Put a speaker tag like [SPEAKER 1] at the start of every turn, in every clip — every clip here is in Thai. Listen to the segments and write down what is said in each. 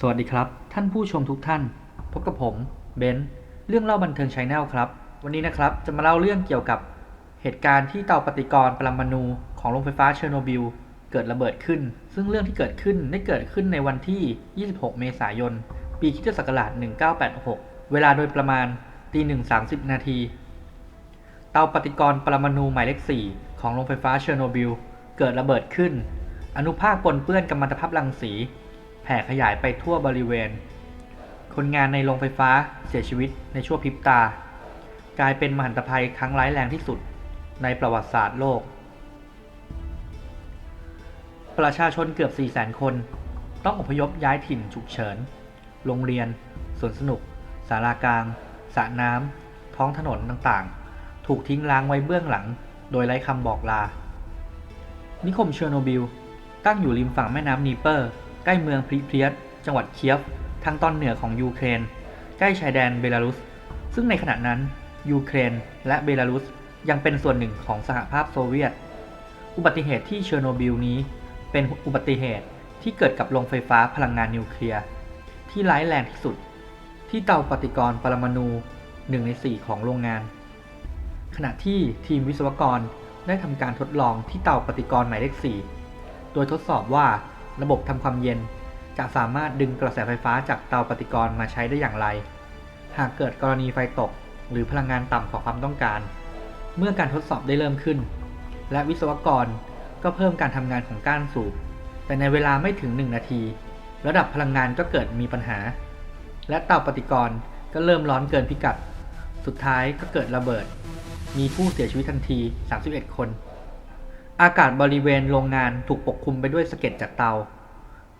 [SPEAKER 1] สวัสดีครับ ท่านผู้ชมทุกท่าน พบกับผมเบนซ์เรื่องเล่าบันเทิงชาแนลครับ วันนี้นะครับจะมาเล่าเรื่องเกี่ยวกับเหตุการณ์ที่เตาปฏิกรณ์ปรมาณูของโรงไฟฟ้าเชอร์โนบิลเกิดระเบิดขึ้น ซึ่งเรื่องที่เกิดขึ้นได้เกิดขึ้นในวันที่ 26 เมษายน ปีคิศักราช 1986 เวลาโดยประมาณตีหนึ่งสามสิบนาทีเตาปฏิกรณ์ปรมาณูหมายเลข 4 ของโรงไฟฟ้าเชอร์โนบิลเกิดระเบิดขึ้น อนุภาคปนเปื้อนกัมมันตภาพรังสี แผ่ขยายไปทั่วบริเวณ คนงานในโรงไฟฟ้าเสียชีวิตในชั่วพริบตา กลายเป็นมหันตภัยครั้งร้ายแรงที่สุดในประวัติศาสตร์โลก ประชาชนเกือบ 4 0 0 0 0 คน ต้องอพยพย้ายถิ่นฉุกเฉิน โรงเรียน สวนสนุก ศาลากลาง สระน้ำ ท้องถนนต่างๆ ถูกทิ้งร้างไว้เบื้องหลัง โดยไร้คำบอกลา นิคมเชอร์โนบิล ตั้งอยู่ริมฝั่งแม่น้ำนีเปอร์ ใกล้เมืองพริเพียตจังหวัดเคียฟทางตอนเหนือของยูเครน ใกล้ชายแดนเบลารุส ซึ่งในขณะนั้นยูเครนและเบลารุสยังเป็นส่วนหนึ่งของสหภาพโซเวียต อุบัติเหตุที่เชอร์โนบิลนี้ เป็นอุบัติเหตุที่เกิดกับโรงไฟฟ้าพลังงานนิวเคลียร์ที่ร้ายแรงที่สุด ที่เตาปฏิกรณ์ปรมาณูหนึ่งในสี่ของโรงงาน ขณะที่ทีมวิศวกรได้ทำการทดลองที่เตาปฏิกรณ์หมายเลข4โดยทดสอบว่า ระบบทำความเย็น จะสามารถดึงกระแสไฟฟ้าจากเตาปฏิกรณ์มาใช้ได้อย่างไร หากเกิดกรณีไฟตก หรือพลังงานต่ำกว่าความต้องการ เมื่อการทดสอบได้เริ่มขึ้น และวิศวกรก็เพิ่มการทำงานของก้านสูบ แต่ในเวลาไม่ถึง 1 นาที ระดับพลังงานก็เกิดมีปัญหา และเตาปฏิกรณ์ก็เริ่มร้อนเกินพิกัด สุดท้ายก็เกิดระเบิด มีผู้เสียชีวิตทันที 31 คน อากาศบริเวณโรงงานถูกปกคลุมไปด้วยสะเก็ดจากเตา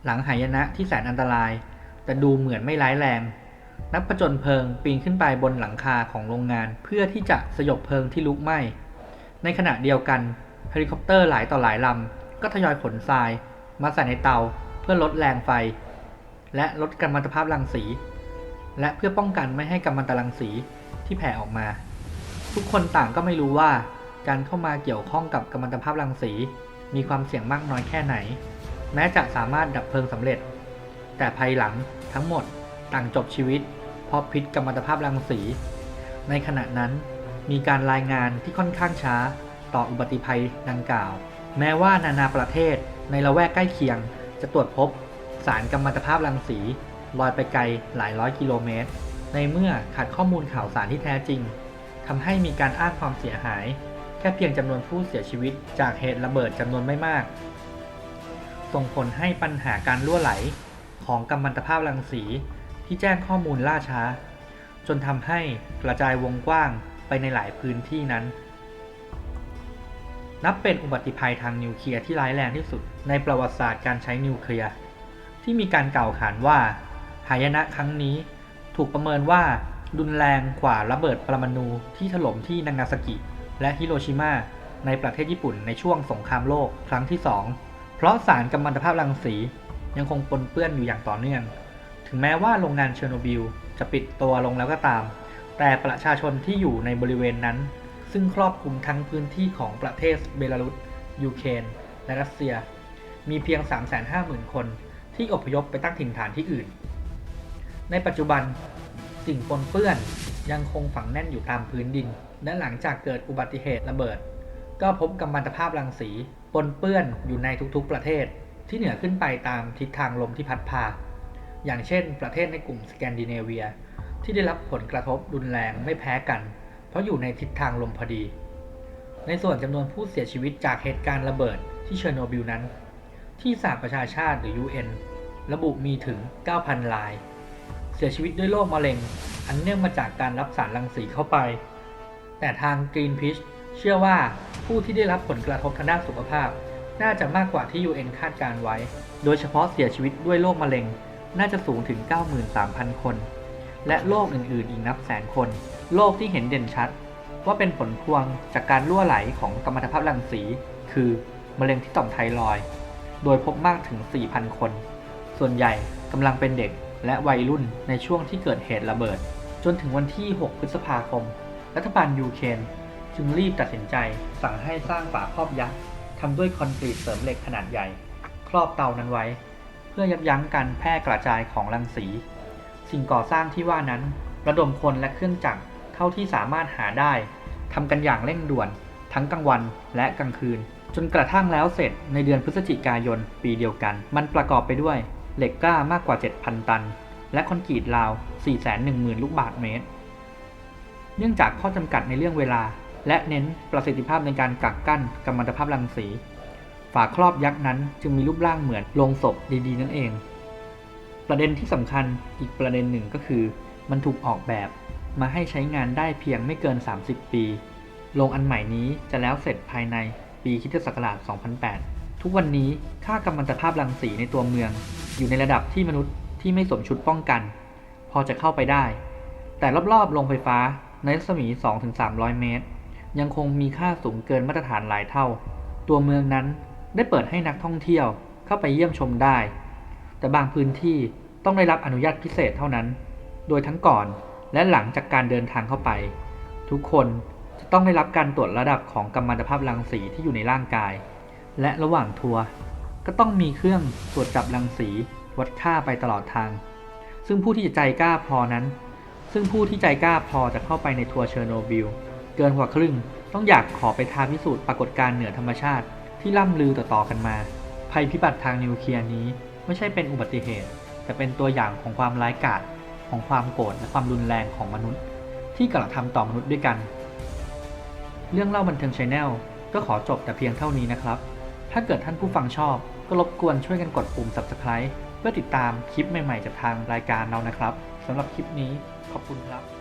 [SPEAKER 1] หลังหายนะที่แสนอันตราย แต่ดูเหมือนไม่ร้ายแรง นักผจญเพลิงปีนขึ้นไปบนหลังคาของโรงงานเพื่อที่จะสยบเพลิงที่ลุกไหม้ ในขณะเดียวกันเฮลิคอปเตอร์หลายต่อหลายลำก็ทยอยขนทราย มาใส่ในเตาเพื่อลดแรงไฟ และลดกัมมันตภาพรังสี และเพื่อป้องกันไม่ให้กัมมันตรังสีที่แผ่ออกมา ทุกคนต่างก็ไม่รู้ว่า การเข้ามาเกี่ยวข้องกับกัมมันตภาพรังสี มีความเสี่ยงมากน้อยแค่ไหน แม้จะสามารถดับเพลิงสำเร็จ แต่ภายหลังทั้งหมดต่างจบชีวิต เพราะพิษกัมมันตภาพรังสี ในขณะนั้น มีการรายงานที่ค่อนข้างช้าต่ออุบัติภัยดังกล่าว แม้ว่านานาประเทศในละแวกใกล้เคียง จะตรวจพบสารกัมมันตภาพรังสีลอยไปไกลหลายร้อยกิโลเมตร ในเมื่อขาดข้อมูลข่าวสารที่แท้จริงทำให้มีการอ้างความเสียหาย ค่เพียงจำนวนผู้เสียชีวิตจากเหตุระเบิดจำนวนไม่มาก ส่งผลให้ปัญหาการรั่วไหลของกัมมันตภาพรังสีที่แจ้งข้อมูลล่าช้า จนทำให้กระจายวงกว้างไปในหลายพื้นที่นั้น นับเป็นอุบัติภัยทางนิวเคลียร์ที่ร้ายแรงที่สุดในประวัติศาสตร์การใช้นิวเคลียร์ที่มีการกล่าวขานว่าหายนะครั้งนี้ถูกประเมินว่ารุนแรงกว่าระเบิดปรมาณูที่ถล่มที่นางาซากิ และฮิโรชิมาในประเทศญี่ปุ่นในช่วงสงครามโลกครั้งที่ 2 เพราะสารกัมมันตภาพรังสียังคงปนเปื้อนอยู่อย่างต่อเนื่อง ถึงแม้ว่าโรงงานเชอร์โนบิลจะปิดตัวลงแล้วก็ตาม แต่ประชาชนที่อยู่ในบริเวณนั้น ซึ่งครอบคลุมทั้งพื้นที่ของประเทศเบลารุสยูเครนและรัสเซีย มีเพียง 350,000 คนที่อพยพไปตั้งถิ่นฐานที่อื่น ในปัจจุบันสิ่งปนเปื้อน ยังคงฝังแน่นอยู่ตามพื้นดิน และหลังจากเกิดอุบัติเหตุระเบิด ก็พบกัมมันตภาพรังสีปนเปื้อนอยู่ในทุกๆประเทศที่เหนือขึ้นไปตามทิศทางลมที่พัดพา อย่างเช่น ประเทศในกลุ่มสแกนดิเนเวีย ที่ได้รับผลกระทบรุนแรงไม่แพ้กัน เพราะอยู่ในทิศทางลมพอดี ในส่วนจำนวนผู้เสียชีวิตจากเหตุการณ์ระเบิดที่เชอร์โนบิลนั้น ที่สหประชาชาติหรือ UN ระบุมีถึง 9,000ราย เสียชีวิตด้วยโรคมะเร็ง อันเนื่องมาจากการรับสารรังสีเข้าไป แต่ทาง Greenpeace เชื่อว่าผู้ที่ได้รับผลกระทบทางด้านสุขภาพ น่าจะมากกว่าที่ UN คาดการไว้ โดยเฉพาะเสียชีวิตด้วยโรคมะเร็ง น่าจะสูงถึง 93,000 คน และโรคอื่นๆ อีกนับแสนคน โรคที่เห็นเด่นชัด ว่าเป็นผลพวงจากการรั่วไหลของกัมมันตภาพรังสี คือมะเร็งที่ต่อมไทรอยด์โดยพบมากถึง 4,000 คน ส่วนใหญ่กำลังเป็นเด็กและวัยรุ่นในช่วงที่เกิดเหตุระเบิด จนถึงวันที่ 6 พฤษภาคม รัฐบาลยูเครนจึงรีบตัดสินใจสั่งให้สร้างฝาครอบยักษ์ทำด้วยคอนกรีตเสริมเหล็กขนาดใหญ่ ครอบเตานั้นไว้ เพื่อยับยั้งการแพร่กระจายของรังสี สิ่งก่อสร้างที่ว่านั้น ระดมคนและเครื่องจักรเท่าที่สามารถหาได้ทำกันอย่างเร่งด่วน ทั้งกลางวันและกลางคืน จนกระทั่งแล้วเสร็จในเดือนพฤศจิกายนปีเดียวกัน มันประกอบไปด้วยเหล็กกล้ามากกว่า 7,000 ตัน และคอนกรีตราว 410,000 ลูกบาศก์เมตร เนื่องจากข้อจำกัดในเรื่องเวลา และเน้นประสิทธิภาพในการกักกั้นกัมมันตภาพรังสี ฝาครอบยักษ์นั้นจึงมีรูปร่างเหมือนโลงศพดีๆ นั่นเอง ประเด็นที่สำคัญอีกประเด็นหนึ่งก็คือ มันถูกออกแบบมาให้ใช้งานได้เพียงไม่เกิน 30 ปีโรงอันใหม่นี้จะแล้วเสร็จภายในปีคริสตศักราช 2008 ทุกวันนี้ค่ากัมมันตภาพรังสีในตัวเมือง อยู่ในระดับที่มนุษย์ ที่ไม่สวมชุดป้องกัน พอจะเข้าไปได้ แต่รอบๆโรงไฟฟ้าในรัศมี 2-300 เมตร ยังคงมีค่าสูงเกินมาตรฐานหลายเท่า ตัวเมืองนั้นได้เปิดให้นักท่องเที่ยวเข้าไปเยี่ยมชมได้ แต่บางพื้นที่ต้องได้รับอนุญาตพิเศษเท่านั้น โดยทั้งก่อนและหลังจากการเดินทางเข้าไป ทุกคนจะต้องได้รับการตรวจระดับของกัมมันตภาพรังสีที่อยู่ในร่างกาย และระหว่างทัวร์ก็ต้องมีเครื่องตรวจจับรังสี วัดค่าไปตลอดทาง ซึ่งผู้ที่จะใจกล้าพอนั้น ซึ่งผู้ที่ใจกล้าพอจะเข้าไปในทัวร์เชอร์โนบิลเกินกว่าครึ่ง ต้องอยากขอไปท้าพิสูจน์ปรากฏการณ์เหนือธรรมชาติ ที่ล่ำลือต่อๆกันมา ภัยพิบัติทางนิวเคลียร์นี้ไม่ใช่เป็นอุบัติเหตุ แต่เป็นตัวอย่างของความร้ายกาจของความโกรธและความรุนแรงของมนุษย์ ที่กระทำต่อมนุษย์ด้วยกัน เรื่องเล่าบันเทิงชาแนลก็ขอจบแต่เพียงเท่านี้นะครับ ถ้าเกิดท่านผู้ฟังชอบก็รบกวนช่วยกันกดปุ่ม subscribe พื่อติดตามคลิปใหม่ ๆ จากทางรายการเรานะครับสำหรับคลิปนี้ขอบคุณครับ